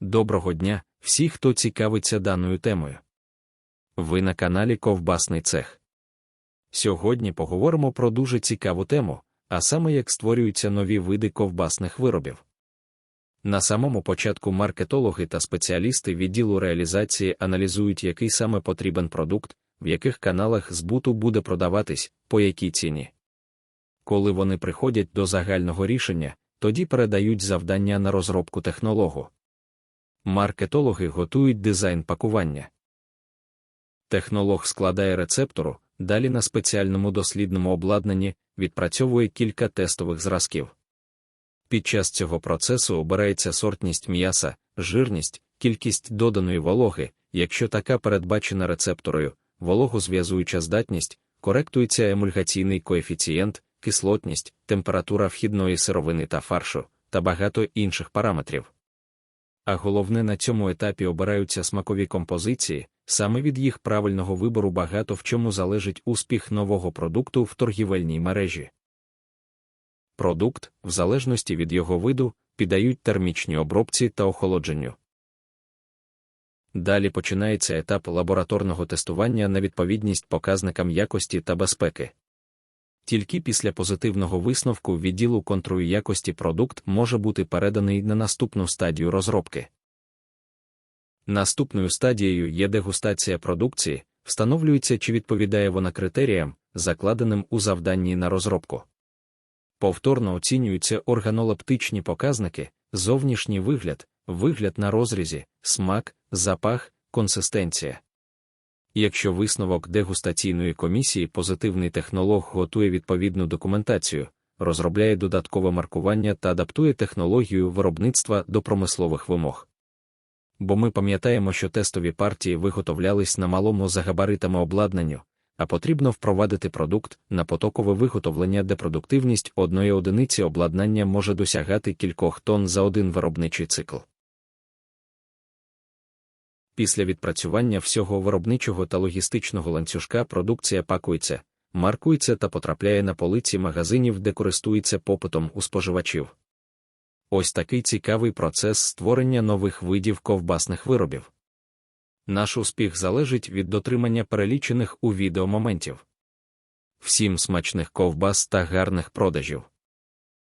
Доброго дня, всі, хто цікавиться даною темою. Ви на каналі Ковбасний Цех. Сьогодні поговоримо про дуже цікаву тему, а саме як створюються нові види ковбасних виробів. На самому початку маркетологи та спеціалісти відділу реалізації аналізують, який саме потрібен продукт, в яких каналах збуту буде продаватись, по якій ціні. Коли вони приходять до загального рішення, тоді передають завдання на розробку технологу. Маркетологи готують дизайн пакування. Технолог складає рецептору, далі на спеціальному дослідному обладнанні відпрацьовує кілька тестових зразків. Під час цього процесу обирається сортність м'яса, жирність, кількість доданої вологи, якщо така передбачена рецепторою, вологозв'язуюча здатність, коректується емульгаційний коефіцієнт, кислотність, температура вхідної сировини та фаршу, та багато інших параметрів. А головне на цьому етапі обираються смакові композиції, саме від їх правильного вибору багато в чому залежить успіх нового продукту в торгівельній мережі. Продукт, в залежності від його виду, піддають термічній обробці та охолодженню. Далі починається етап лабораторного тестування на відповідність показникам якості та безпеки. Тільки після позитивного висновку відділу контролю якості продукт може бути переданий на наступну стадію розробки. Наступною стадією є дегустація продукції, встановлюється, чи відповідає вона критеріям, закладеним у завданні на розробку. Повторно оцінюються органолептичні показники, зовнішній вигляд, вигляд на розрізі, смак, запах, консистенція. Якщо висновок дегустаційної комісії позитивний технолог готує відповідну документацію, розробляє додаткове маркування та адаптує технологію виробництва до промислових вимог. Бо ми пам'ятаємо, що тестові партії виготовлялись на малому за габаритами обладнанню, а потрібно впровадити продукт на потокове виготовлення, де продуктивність одної одиниці обладнання може досягати кількох тонн за один виробничий цикл. Після відпрацювання всього виробничого та логістичного ланцюжка продукція пакується, маркується та потрапляє на полиці магазинів, де користується попитом у споживачів. Ось такий цікавий процес створення нових видів ковбасних виробів. Наш успіх залежить від дотримання перелічених у відео моментів. Всім смачних ковбас та гарних продажів.